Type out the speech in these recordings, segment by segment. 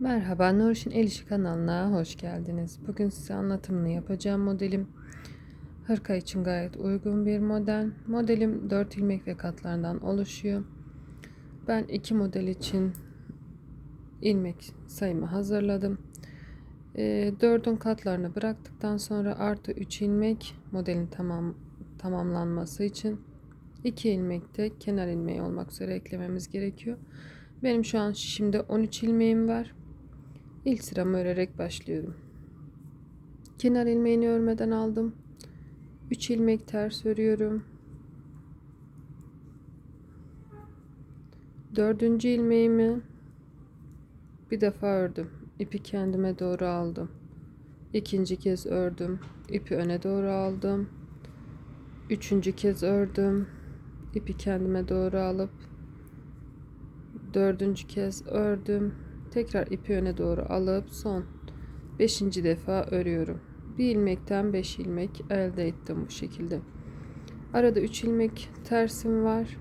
Merhaba Nurşin El kanalına hoş geldiniz. Bugün size anlatımını yapacağım modelim. Hırka için gayet uygun bir model. Modelim 4 ilmek ve katlardan oluşuyor. Ben iki model için ilmek sayımı hazırladım. E, 4'ün katlarını bıraktıktan sonra artı 3 ilmek modelin tamam tamamlanması için 2 ilmek de kenar ilmeği olmak üzere eklememiz gerekiyor. Benim şu an şimdi 13 ilmeğim var. İlk sıramı örerek başlıyorum. Kenar ilmeğini örmeden aldım. 3 ilmek ters örüyorum. Dördüncü ilmeğimi bir defa ördüm. İpi kendime doğru aldım. İkinci kez ördüm. İpi öne doğru aldım. Üçüncü kez ördüm. İpi kendime doğru alıp dördüncü kez ördüm Tekrar ipi öne doğru alıp son 5. defa örüyorum. Bir ilmekten 5 ilmek elde ettim bu şekilde. Arada 3 ilmek tersim var.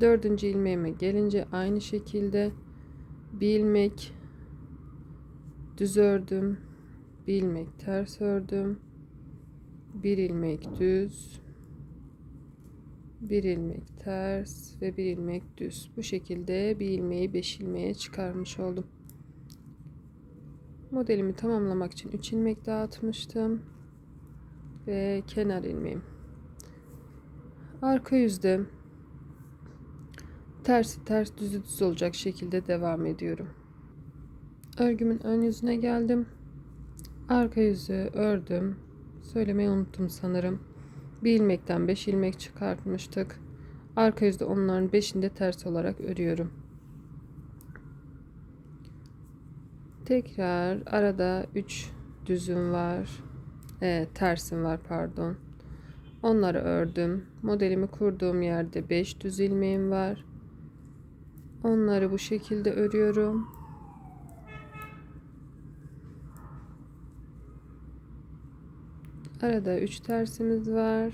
Dördüncü ilmeğime gelince aynı şekilde bir ilmek düz ördüm. Bir ilmek ters ördüm. Bir ilmek düz bir ilmek ters ve bir ilmek düz. Bu şekilde bir ilmeği 5 ilmeğe çıkarmış oldum. Modelimi tamamlamak için 3 ilmek dağıtmıştım ve kenar ilmeğim. Arka yüzde tersi ters düzü düz olacak şekilde devam ediyorum. Örgümün ön yüzüne geldim. Arka yüzü ördüm. Söylemeyi unuttum sanırım bir ilmekten 5 ilmek çıkartmıştık. Arka yüzde onların 5'inde ters olarak örüyorum. Tekrar arada 3 düzüm var. E, tersim var pardon. Onları ördüm. Modelimi kurduğum yerde 5 düz ilmeğim var. Onları bu şekilde örüyorum. Arada 3 tersimiz var.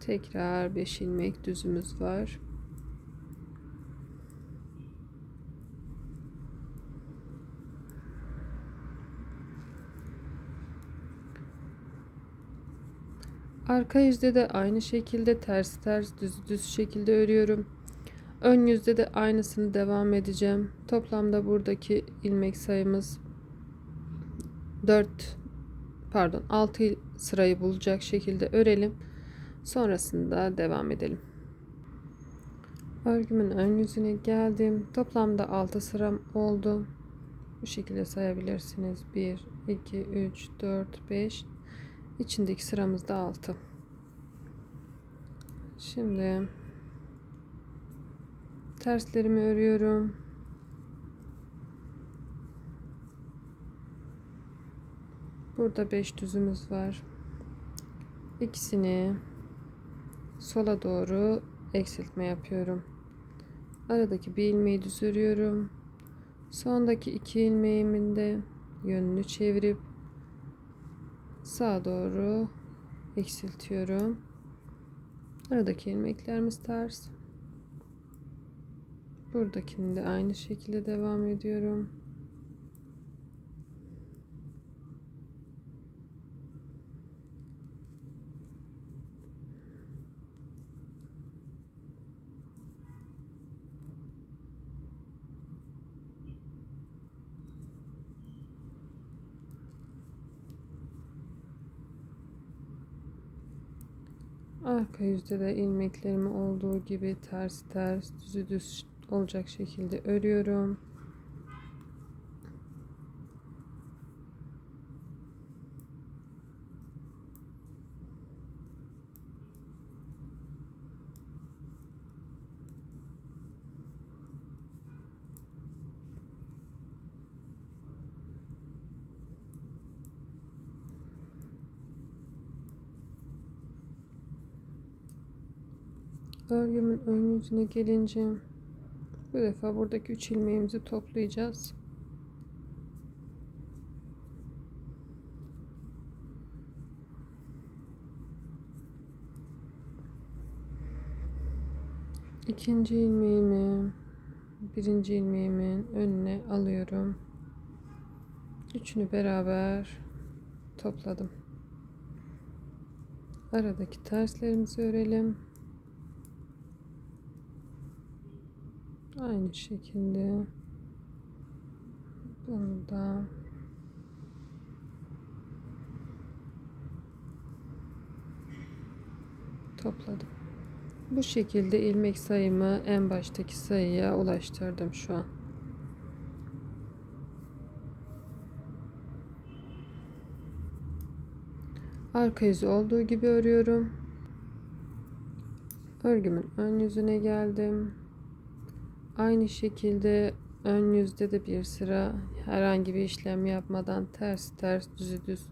Tekrar 5 ilmek düzümüz var. Arka yüzde de aynı şekilde ters ters düz düz şekilde örüyorum. Ön yüzde de aynısını devam edeceğim. Toplamda buradaki ilmek sayımız 4 pardon 6 sırayı bulacak şekilde örelim. Sonrasında devam edelim. Örgümün ön yüzüne geldim. Toplamda 6 sıram oldu. Bu şekilde sayabilirsiniz. 1, 2, 3, 4, 5. İçindeki sıramız da 6. Şimdi terslerimi örüyorum. Burada 5 düzümüz var. İkisini sola doğru eksiltme yapıyorum. Aradaki bir ilmeği düz örüyorum. Sondaki iki ilmeğimin de yönünü çevirip sağa doğru eksiltiyorum. Aradaki ilmeklerimiz ters. Buradakini de aynı şekilde devam ediyorum. Arka yüzde de ilmeklerimi olduğu gibi ters ters düzü düz olacak şekilde örüyorum. Örgümün ön yüzüne gelince bu defa buradaki üç ilmeğimizi toplayacağız. ikinci ilmeğimi birinci ilmeğimin önüne alıyorum. Üçünü beraber topladım. Aradaki terslerimizi örelim. Aynı şekilde bunu da topladım. Bu şekilde ilmek sayımı en baştaki sayıya ulaştırdım şu an. Arka yüzü olduğu gibi örüyorum. Örgümün ön yüzüne geldim. Aynı şekilde ön yüzde de bir sıra herhangi bir işlem yapmadan ters ters düzü düz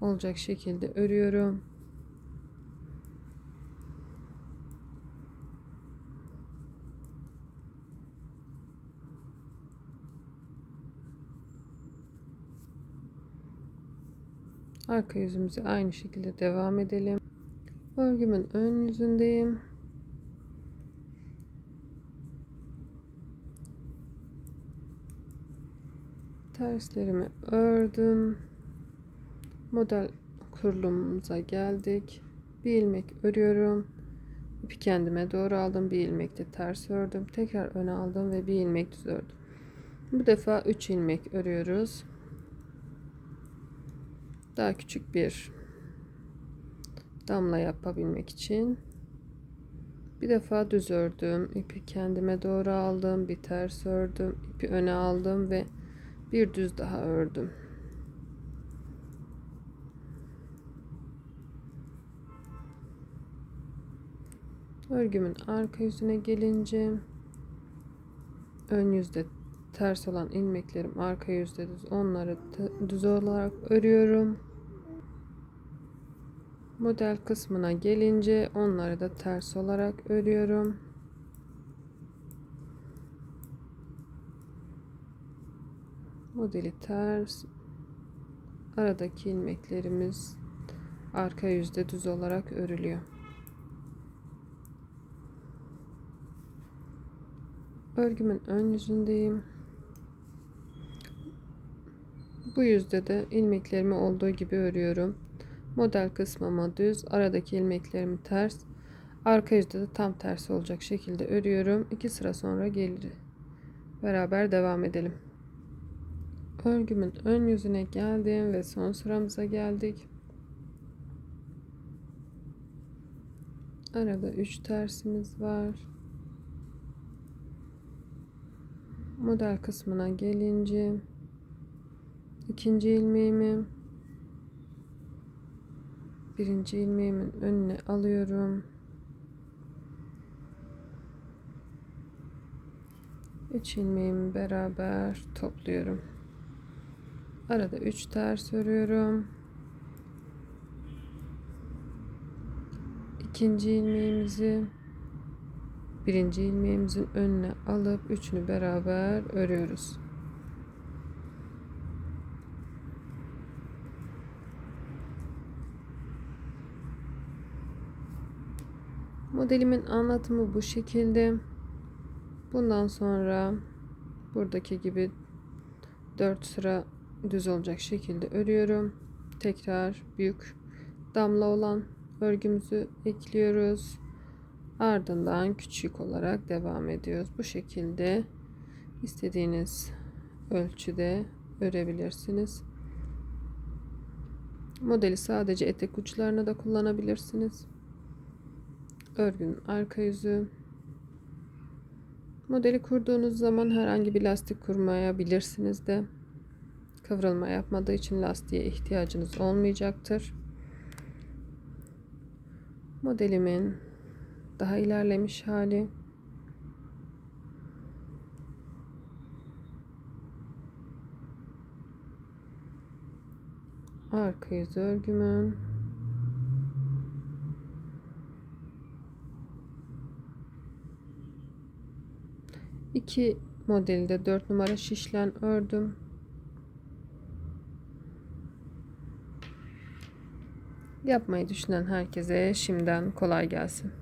olacak şekilde örüyorum. Arka yüzümüze aynı şekilde devam edelim. Örgümün ön yüzündeyim. Terslerimi ördüm. Model kurulumumuza geldik. Bir ilmek örüyorum. İpi kendime doğru aldım. Bir ilmek de ters ördüm. Tekrar öne aldım ve bir ilmek düz ördüm. Bu defa 3 ilmek örüyoruz daha küçük bir damla yapabilmek için bir defa düz ördüm ipi kendime doğru aldım bir ters ördüm ipi öne aldım ve bir düz daha ördüm. Örgümün arka yüzüne gelince ön yüzde ters olan ilmeklerim arka yüzde düz. Onları düz olarak örüyorum. Model kısmına gelince onları da ters olarak örüyorum modeli ters aradaki ilmeklerimiz arka yüzde düz olarak örülüyor örgümün ön yüzündeyim bu yüzde de ilmeklerimi olduğu gibi örüyorum. Model kısmıma düz, aradaki ilmeklerimi ters, arka yüzde de tam tersi olacak şekilde örüyorum. İki sıra sonra gelir. Beraber devam edelim. Örgümün ön yüzüne geldim ve son sıramıza geldik. Arada 3 tersimiz var. Model kısmına gelince ikinci ilmeğimi birinci ilmeğimin önüne alıyorum. Üç ilmeğimi beraber topluyorum. Arada üç ters örüyorum. İkinci ilmeğimizi birinci ilmeğimizin önüne alıp üçünü beraber örüyoruz. Modelimin anlatımı bu şekilde. Bundan sonra buradaki gibi 4 sıra düz olacak şekilde örüyorum. Tekrar büyük damla olan örgümüzü ekliyoruz. Ardından küçük olarak devam ediyoruz. Bu şekilde istediğiniz ölçüde örebilirsiniz. Modeli sadece etek uçlarına da kullanabilirsiniz örgünün arka yüzü. Modeli kurduğunuz zaman herhangi bir lastik kurmayabilirsiniz de. Kıvrılma yapmadığı için lastiğe ihtiyacınız olmayacaktır. Modelimin daha ilerlemiş hali. Arka yüz örgümün 2 modelde 4 numara şişlen ördüm. Yapmayı düşünen herkese şimdiden kolay gelsin.